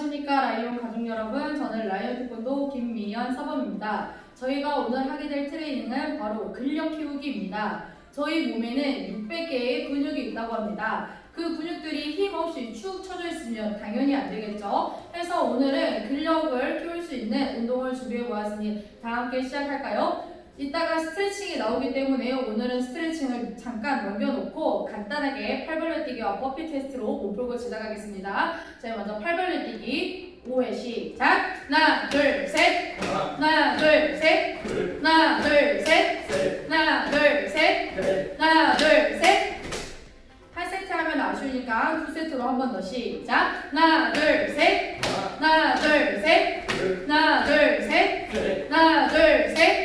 안녕하십니까 라이온 가족 여러분. 저는 라이온 태권도 김미연 사범입니다. 저희가 오늘 하게 될 트레이닝은 바로 근력 키우기입니다. 저희 몸에는 600개의 근육이 있다고 합니다. 그 근육들이 힘없이 축 처져 있으면 당연히 안 되겠죠? 그래서 오늘은 근력을 키울 수 있는 운동을 준비해 보았으니 다 함께 시작할까요? 이따가 스트레칭이 나오기 때문에 오늘은 스트레칭을 잠깐 넘겨놓고 간단하게 팔벌려 뛰기와 버피 테스트로 몸풀고 지나가겠습니다. 자, 먼저 팔벌려 뛰기 5회 시작. 하나, 둘, 셋. 하나, 둘, 셋. 하나, 둘, 셋. 하나, 둘, 셋. 하나, 둘, 셋. 한 세트 하면 아쉬우니까 두 세트로 한 번 더 시작. 하나, 둘, 셋. 하나, 둘, 셋. 하나, 둘, 셋. 하나, 둘, 셋.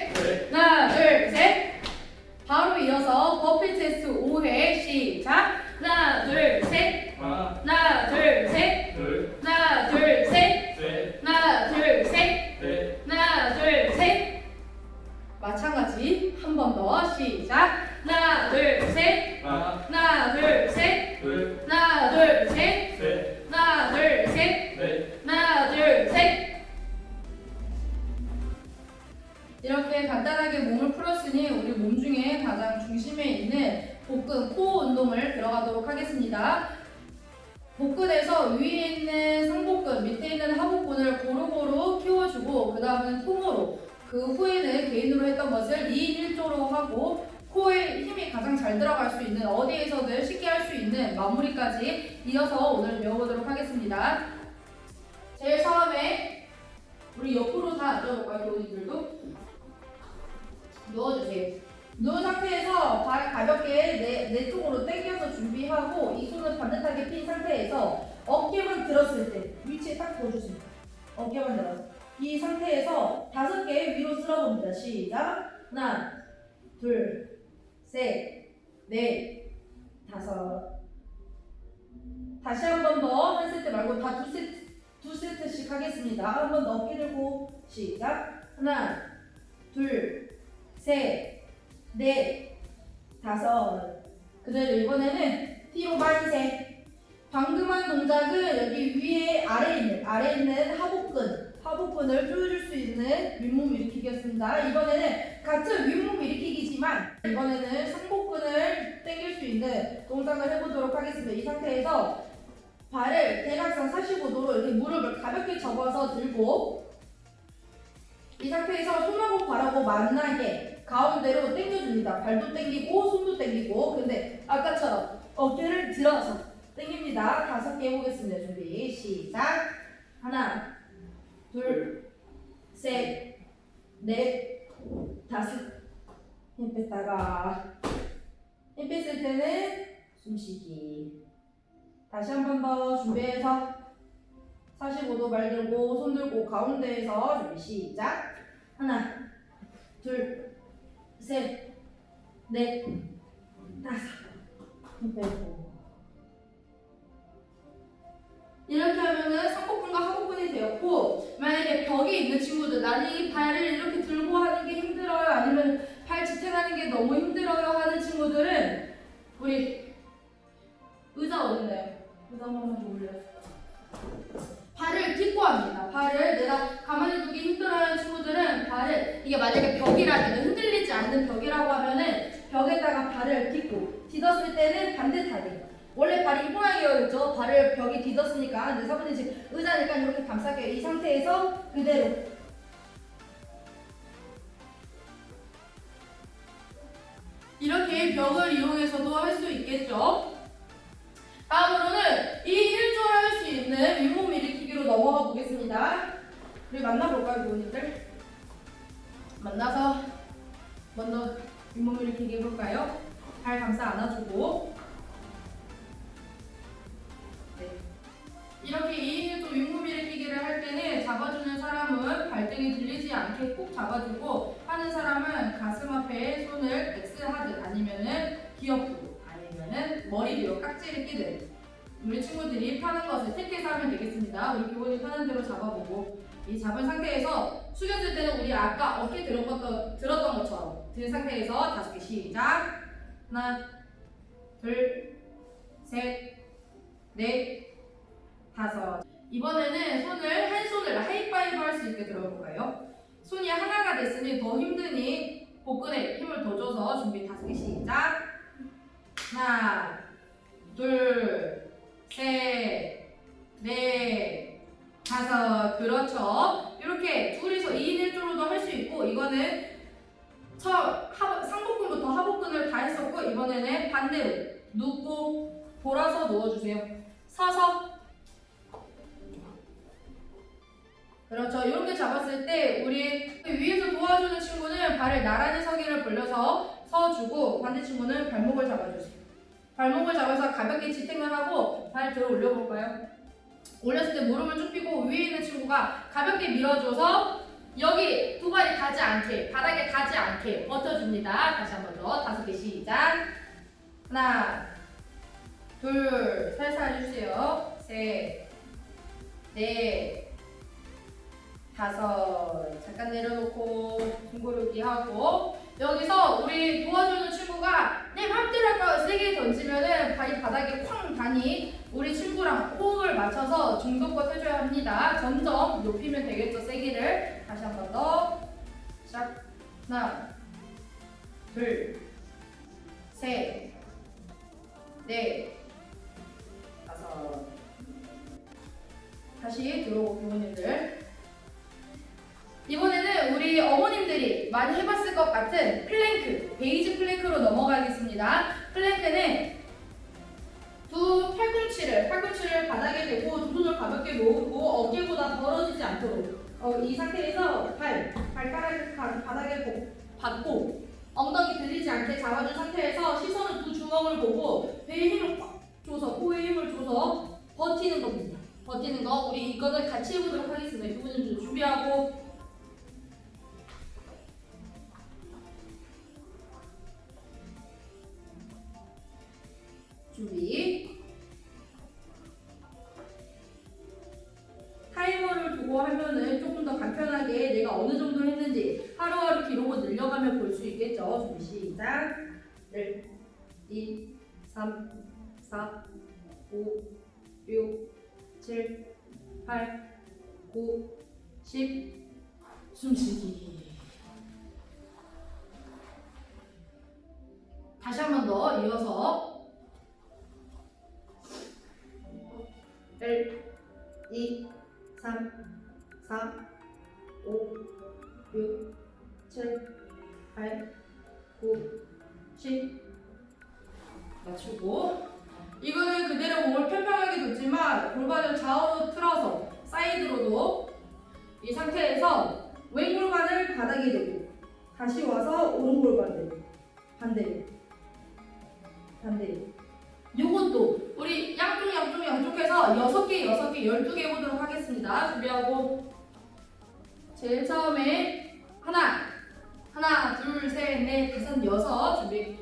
위에 있는 상복근, 밑에 있는 하복근을 고루고루 키워주고 그 다음은 통으로 그 후에는 개인으로 했던 것을 2인 1조로 하고 코에 힘이 가장 잘 들어갈 수 있는 어디에서든 쉽게 할 수 있는 마무리까지 이어서 오늘 배워보도록 하겠습니다. 제일 처음에 우리 옆으로 다 앉아볼까요, 교우님들도? 누워주세요. 누운 상태에서 발 가볍게 내, 내 쪽으로 당겨서 준비하고 이 손을 반듯하게 핀 상태에서 어깨만 들었을 때 위치에 딱 둬주세요. 어깨만 들어서 이 상태에서 다섯 개 위로 쓸어봅니다. 시작. 하나, 둘, 셋, 넷, 다섯. 다시 한 번 더 한 세트 말고 다 두 세트 두 세트씩 하겠습니다. 한 번 더 어깨 들고 시작. 하나, 둘, 셋, 넷, 다섯. 그대로 이번에는 뒤로 많이 세. 방금 한 동작은 여기 위에 아래에 있는 아래에 있는 하복근 하복근을 조여줄 수 있는 윗몸 일으키기였습니다. 이번에는 같은 윗몸 일으키기지만 이번에는 상복근을 당길 수 있는 동작을 해보도록 하겠습니다. 이 상태에서 발을 대각선 45도로 이렇게 무릎을 가볍게 접어서 들고 이 상태에서 손하고 발하고 만나게 가운데로 당겨줍니다. 발도 당기고 손도 당기고 근데 아까처럼 어깨를 들어서 당깁니다. 다섯 개 해보겠습니다. 준비. 시작. 하나 둘 셋 넷 다섯. 힘 뺐다가. 힘 뺐을 때는 숨쉬기. 다시 한 번 더 준비해서 45도 말 들고 손 들고 가운데에서 준비. 시작. 하나 둘 셋 넷 다섯. 힘 빼고 이렇게 하면은 상복근과 하복근이 되었고 만약에 벽에 있는 친구들 나는 이 발을 이렇게 들고 하는 게 힘들어요? 아니면 발 지탱하는 게 너무 힘들어요? 하는 친구들은 우리 의자 어딨나요? 의자 한 번만 좀 올려요. 발을 딛고 합니다. 발을 내가 가만히 두기 힘들어하는 친구들은 발을 이게 만약에 벽이라면 흔들리지 않는 벽이라고 하면은 벽에다가 발을 딛고 딛었을 때는 반듯하게 원래 발이 이 모양이었죠. 발을 벽에 디뎠으니까. 근데 사부님 지금 의자니까 이렇게 감싸게요. 이 상태에서 그대로. 이렇게 벽을 이용해서도 할 수 있겠죠. 다음으로는 이 1조를 할 수 있는 윗몸 일으키기로 넘어가 보겠습니다. 우리 만나볼까요, 교우님들? 만나서 먼저 윗몸 일으키기 해볼까요? 발 감싸 안아주고 발등이 들리지 않게 꼭 잡아주고 하는 사람은 가슴 앞에 손을 X 하듯 아니면은 뒤옆으로 아니면은 머리 뒤로 깍지를 끼듯 우리 친구들이 파는 것을 택해서 하면 되겠습니다. 우리 기본이 편한 대로 잡아보고. 이 잡은 상태에서 숙였을 때는 우리 아까 어깨 것도, 들었던 것처럼 든 상태에서 다섯 개 시작. 하나 둘 셋 넷 다섯 이번에는 손을 한 손을 하이파이브 할 수 있게 들어볼까요? 손이 하나가 됐으니 더 힘드니 복근에 힘을 더 줘서 준비 다섯 개 시작. 하나, 둘, 셋, 넷, 다섯. 그렇죠. 이렇게 둘이서 2인 1조로도 할 수 있고 이거는 첫 하, 상복근부터 하복근을 다 했었고 이번에는 반대로 눕고 돌아서 누워주세요. 서서 그렇죠. 이렇게 잡았을 때 우리 위에서 도와주는 친구는 발을 나란히 서기를 벌려서 서주고 반대 친구는 발목을 잡아주세요. 발목을 잡아서 가볍게 지탱을 하고 발 들어 올려볼까요? 올렸을 때 무릎을 쭉 펴고 위에 있는 친구가 가볍게 밀어줘서 여기 두 발이 닿지 않게 바닥에 닿지 않게 버텨줍니다. 다시 한 번 더 다섯 개 시작. 하나, 둘, 살살 해주세요. 셋, 넷, 다섯. 잠깐 내려놓고 중고르기 하고 여기서 우리 도와주는 친구가 내 맘대로 할까 세게 던지면은 발이 바닥에 쾅 다니 우리 친구랑 호흡을 맞춰서 중도껏 해줘야 합니다. 점점 높이면 되겠죠 세기를 다시 한 번 더. 시작. 하나, 둘, 셋, 넷, 다섯. 다시 들어오고 부모님들. 이번에는 우리 어머님들이 많이 해봤을 것 같은 플랭크, 베이지 플랭크로 넘어가겠습니다. 플랭크는 두 팔꿈치를, 팔꿈치를 바닥에 대고 두 손을 가볍게 놓고 어깨보다 벌어지지 않도록 어, 이 상태에서 발, 발가락을 가- 바닥에 고- 받고 엉덩이 들리지 않게 잡아준 상태에서 시선은 두 주먹을 보고 배에 힘을 꽉 줘서 코에 힘을 줘서 버티는 겁니다. 버티는 거 우리 이거는 같이 해보도록 하겠습니다. 부모님들 준비하고 6, 7, 8, 9, 10. 숨쉬기. 다시 한 번 더 이어서 1, 2, 3, 4, 5, 6, 7, 8, 9, 10 맞추고 이거는 그대로 몸을 평평하게 뒀지만 골반을 좌우로 틀어서 사이드로도 이 상태에서 왼 골반을 바닥에 대고 다시 와서 오른 골반을 반대로 반대로. 요것도 우리 양쪽 양쪽 양쪽해서 여섯 개 여섯 개 열두 개 해보도록 하겠습니다. 준비하고. 제일 처음에 하나 하나 둘셋넷 다섯 여섯. 준비.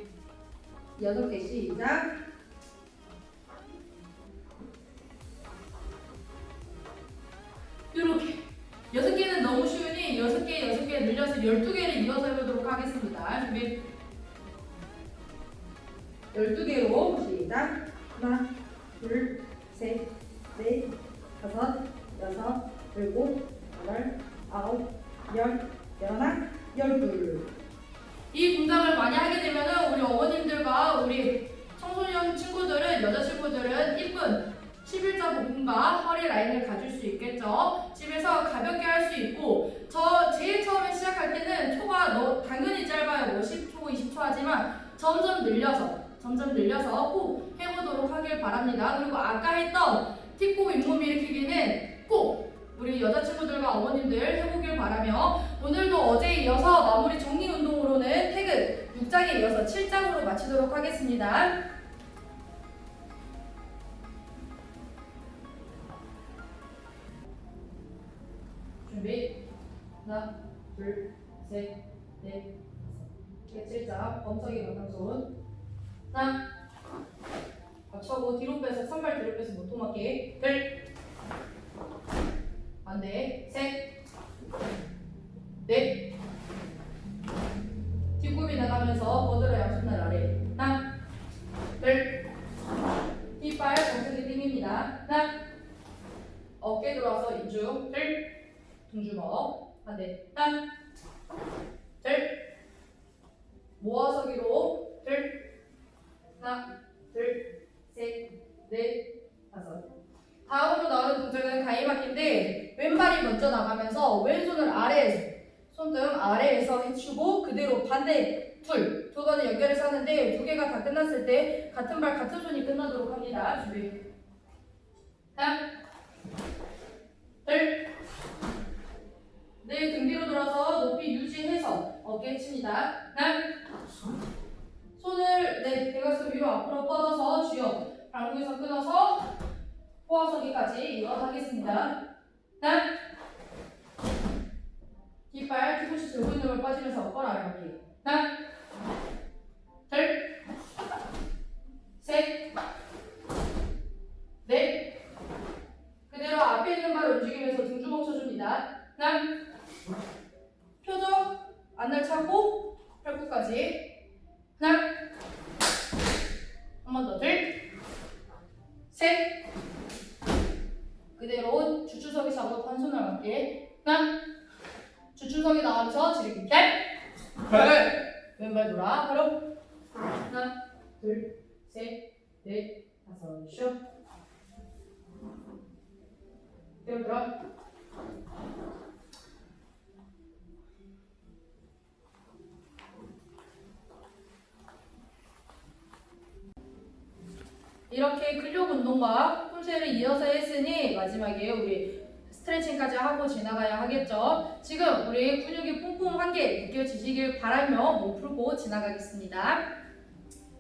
여섯 개 시작 여섯 개 늘려서 열두 개를 이어서 해보도록 하겠습니다. 준비 12개로 시작. 하나, 둘, 셋, 넷, 다섯, 여섯, 일곱, 여덟, 아홉, 열, 열하나, 열둘. 이 동작을 많이 하게 되면은 우리 어머님들과 우리 청소년 친구들은 여자 친구들은 이쁜 11자 복근과 허리 라인을 가질 수 있겠죠. 집에서 가볍게 할 수 있고 저 제일 처음에 시작할 때는 초가 너 당연히 짧아요. 뭐 10초, 20초 하지만 점점 늘려서 점점 늘려서 꼭 해보도록 하길 바랍니다. 그리고 아까 했던 틱고 윗몸 일으키기는 꼭 우리 여자친구들과 어머님들 해보길 바라며 오늘도 어제에 이어서 마무리 정리 운동으로는 태그 6장에 이어서 7장으로 마치도록 하겠습니다. 준비. 하나 둘셋넷 7장 범석이 강상손 하나. 맞춰고 뒤로 빼서 선발 뒤로 빼서 모토맞게. 둘. 반대. 셋넷. 뒷굽이 나가면서 버드로 양손날 아래. 하나. 둘. 뒷발 정색이 땡깁니다. 하나. 어깨 등주먹. 반대. 하나, 둘. 모아서기로 둘. 하나, 둘, 셋, 넷, 다섯. 다음으로 나오는 동작은 가위바퀴인데 왼발이 먼저 나가면서 왼손을 아래에서 손등 아래에서 해주고 그대로 반대 둘. 두 번을 연결해서 하는데 두 개가 다 끝났을 때 같은 발 같은 손이 끝나도록 합니다. 준비. 하나, 둘, 네, 등 뒤로 돌아서 높이 유지해서 어깨 칩니다. 하나, 손을 네, 대각선 위로 앞으로 뻗어서 쥐어 발목에서 끊어서 포화서기까지 이어가겠습니다. 하나, 뒷발 뒤꿈치 들고 있는 걸 빠지면서 엇거라 여기. 하나, 둘, 셋, 넷. 그대로 앞에 있는 발 움직이면서 등주먹 쳐줍니다. 하나, 표정 안날 차고 팔굽까지. 하나, 한 번 더, 둘, 셋. 그대로 주추석이 잡고 한 손을 맞게. 하나, 주추석이 나가면서 지르기 캡. 왼발 돌아. 바로 하나 둘 셋 넷 다섯. 쉬어 뛰어 들어 이렇게 근력 운동과 품새를 이어서 했으니 마지막에 우리 스트레칭까지 하고 지나가야 하겠죠. 지금 우리 근육이 퐁퐁한 게 느껴지시길 바라며 몸 풀고 지나가겠습니다.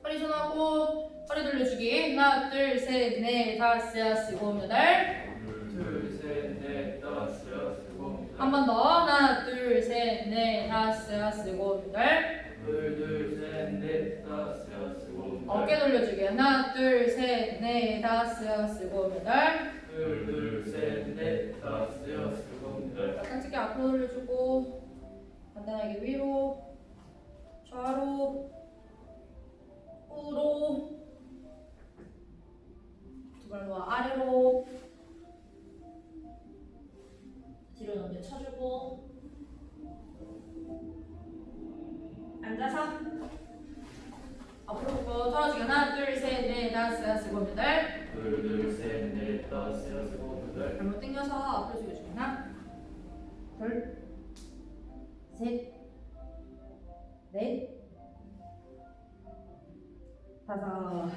허리 손하고 허리 돌려주기. 하나 둘셋넷 다섯 여섯 일곱 여덟 한 번 더. 하나 둘셋넷 다섯 여섯 일곱 여덟 어깨 돌려주기. 하나 둘셋넷 다섯 여섯 일곱 여덟 다섯 여섯 발 모아 아래로 뒤로 넘겨 쳐주고 앉아서 앞으로 보고 떨어지기 하나 둘셋넷 다섯 여섯 일곱 여덟 발목 당겨서 앞으로 숙여주기 하나 둘셋넷. 다섯.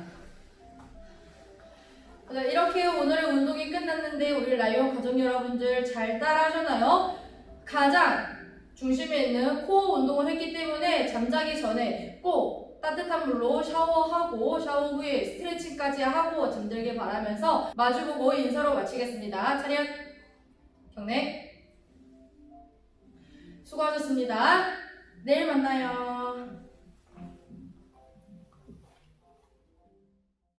네, 이렇게 오늘의 운동이 끝났는데 우리 라이온 가족 여러분들 잘 따라하셨나요? 가장 중심에 있는 코어 운동을 했기 때문에 잠자기 전에 꼭 따뜻한 물로 샤워하고 샤워 후에 스트레칭까지 하고 잠들길 바라면서 마주보고 인사로 마치겠습니다. 차렷 경례 수고하셨습니다. 내일 만나요.